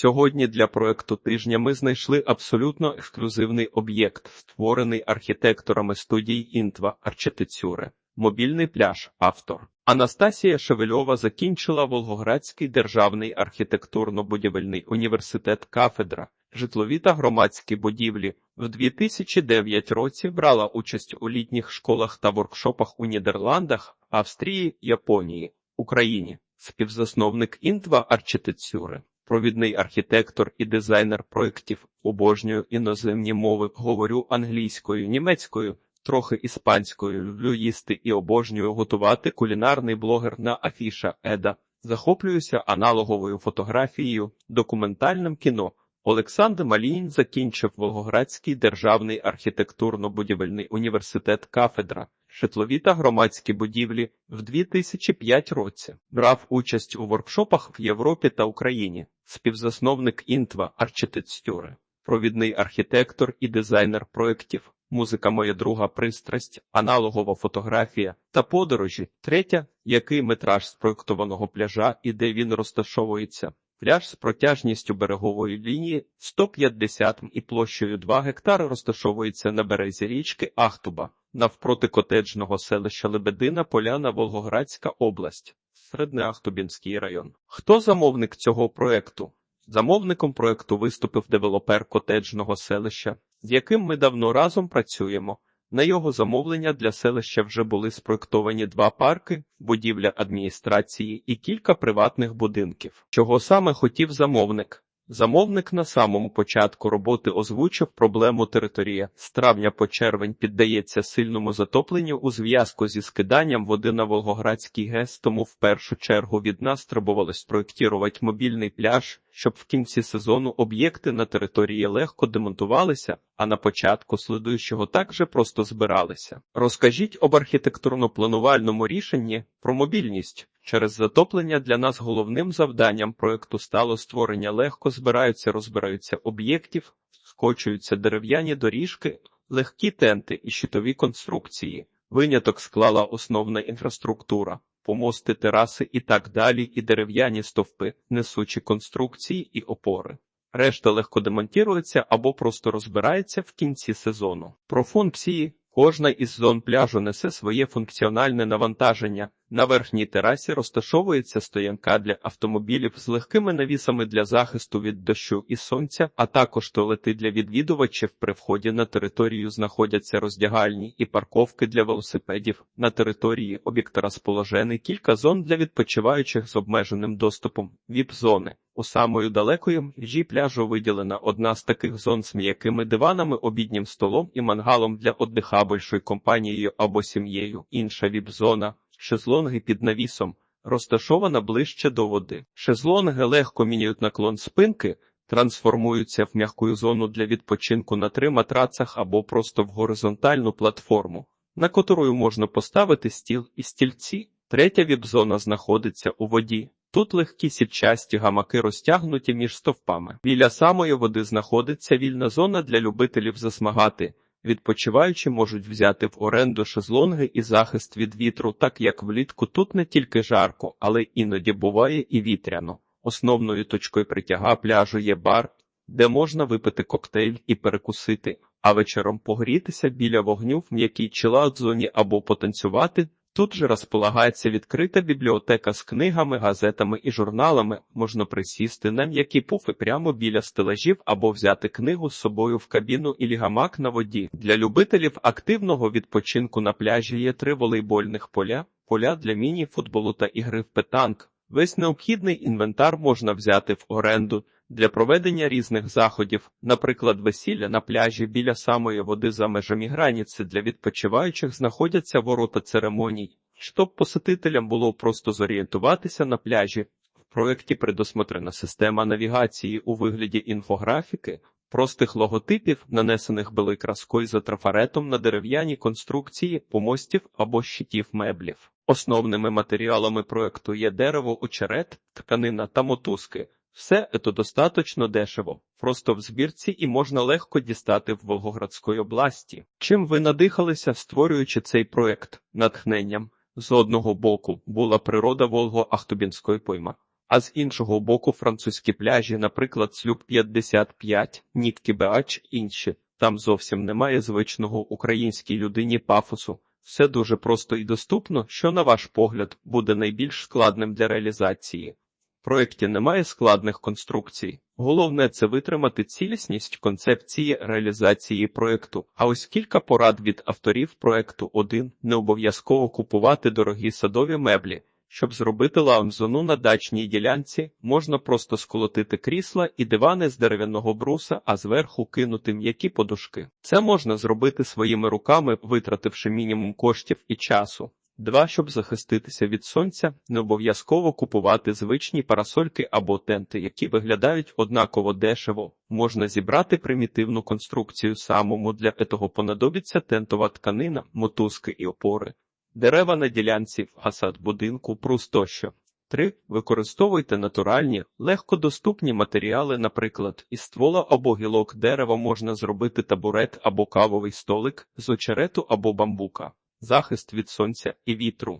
Сьогодні для проекту тижня ми знайшли абсолютно ексклюзивний об'єкт, створений архітекторами студії Інтва Арчитецюре. Мобільний пляж. Автор Анастасія Шевельова закінчила Волгоградський державний архітектурно-будівельний університет кафедра житлові та громадські будівлі. В 2009 році брала участь у літніх школах та воркшопах у Нідерландах, Австрії, Японії, Україні. Співзасновник Інтва Арчитецюре. Провідний архітектор і дизайнер проєктів, обожнюю іноземні мови, говорю англійською, німецькою, трохи іспанською, люблю їсти і обожнюю готувати кулінарний блогер на Афіша Еда. Захоплююся аналоговою фотографією, документальним кіно. Олександр Малінь закінчив Волгоградський державний архітектурно-будівельний університет кафедра житлові та громадські будівлі в 2005 році. Брав участь у воркшопах в Європі та Україні, співзасновник Інтва Арчитектюри, провідний архітектор і дизайнер проєктів. Музика моя друга пристрасть, аналогова фотографія та подорожі. Третя, який метраж спроєктованого пляжа і де він розташовується. Пляж з протяжністю берегової лінії 150 і площею 2 гектари розташовується на березі річки Ахтуба, навпроти котеджного селища Лебедина, Поляна, Волгоградська область, Середнеахтубінський район. Хто замовник цього проекту? Замовником проекту виступив девелопер котеджного селища, з яким ми давно разом працюємо. На його замовлення для селища вже були спроектовані два парки, будівля адміністрації і кілька приватних будинків. Чого саме хотів замовник? Замовник на самому початку роботи озвучив проблему територія. З травня по червень піддається сильному затопленню у зв'язку зі скиданням води на Волгоградський ГЕС, тому в першу чергу від нас требувалось проєктувати мобільний пляж, щоб в кінці сезону об'єкти на території легко демонтувалися, а на початку слідуючого також просто збиралися. Розкажіть об архітектурно-планувальному рішенні про мобільність. Через затоплення для нас головним завданням проекту стало створення легко збираються, розбираються об'єктів, скочуються дерев'яні доріжки, легкі тенти і щитові конструкції. Виняток склала основна інфраструктура, помости, тераси і так далі, і дерев'яні стовпи, несучі конструкції і опори. Решта легко демонтується або просто розбирається в кінці сезону. Про функції кожна із зон пляжу несе своє функціональне навантаження. На верхній терасі розташовується стоянка для автомобілів з легкими навісами для захисту від дощу і сонця, а також туалети для відвідувачів. При вході на територію знаходяться роздягальні і парковки для велосипедів. На території об'єкта розположений кілька зон для відпочиваючих з обмеженим доступом. Віп-зони. У самою далекої межі пляжу виділена одна з таких зон з м'якими диванами, обіднім столом і мангалом для оддихабельшою компанією або сім'єю. Інша віп-зона шезлонги під навісом, розташована ближче до води. Шезлонги легко міняють наклон спинки, трансформуються в м'яку зону для відпочинку на три матрацах або просто в горизонтальну платформу, на котрою можна поставити стіл і стільці. Третя віп-зона знаходиться у воді. Тут легкі сітчасті гамаки розтягнуті між стовпами. Біля самої води знаходиться вільна зона для любителів засмагати. Відпочиваючі можуть взяти в оренду шезлонги і захист від вітру, так як влітку тут не тільки жарко, але іноді буває і вітряно. Основною точкою притяга пляжу є бар, де можна випити коктейль і перекусити, а вечором погрітися біля вогню в м'якій чилаут зоні або потанцювати. Тут же розполагається відкрита бібліотека з книгами, газетами і журналами. Можна присісти на м'які пуфи прямо біля стелажів або взяти книгу з собою в кабіну і лігамак на воді. Для любителів активного відпочинку на пляжі є три волейбольних поля, поля для міні-футболу та ігри в петанк. Весь необхідний інвентар можна взяти в оренду для проведення різних заходів, наприклад, весілля на пляжі біля самої води за межами границі для відпочиваючих знаходяться ворота церемоній, щоб посетителям було просто зорієнтуватися на пляжі. В проєкті предусмотрена система навігації у вигляді інфографіки, простих логотипів, нанесених краскою за трафаретом на дерев'яні конструкції, помостів або щитів меблів. Основними матеріалами проекту є дерево, очерет, тканина та мотузки. Все це достаточно дешево, просто в збірці і можна легко дістати в Волгоградської області. Чим ви надихалися, створюючи цей проект натхненням? З одного боку була природа Волго-Ахтубінської пойма, А з іншого боку французькі пляжі, наприклад, Слюб 55, Нітки Беач, інші. Там зовсім немає звичного українській людині пафосу. Все дуже просто і доступно, що, на ваш погляд, буде найбільш складним для реалізації. В проєкті немає складних конструкцій. Головне це витримати цілісність концепції реалізації проєкту. А ось кілька порад від авторів проєкту 1. Не обов'язково купувати дорогі садові меблі. Щоб зробити лаунж-зону на дачній ділянці, можна просто сколотити крісла і дивани з дерев'яного бруса, а зверху кинути м'які подушки. Це можна зробити своїми руками, витративши мінімум коштів і часу. Два, щоб захиститися від сонця, не обов'язково купувати звичні парасольки або тенти, які виглядають однаково дешево. Можна зібрати примітивну конструкцію самому для цього понадобиться тентова тканина, мотузки і опори. Дерева на ділянці, фасад будинку, прус тощо. 3. Використовуйте натуральні, легкодоступні матеріали, наприклад, із ствола або гілок дерева можна зробити табурет або кавовий столик з очерету або бамбука. Захист від сонця і вітру.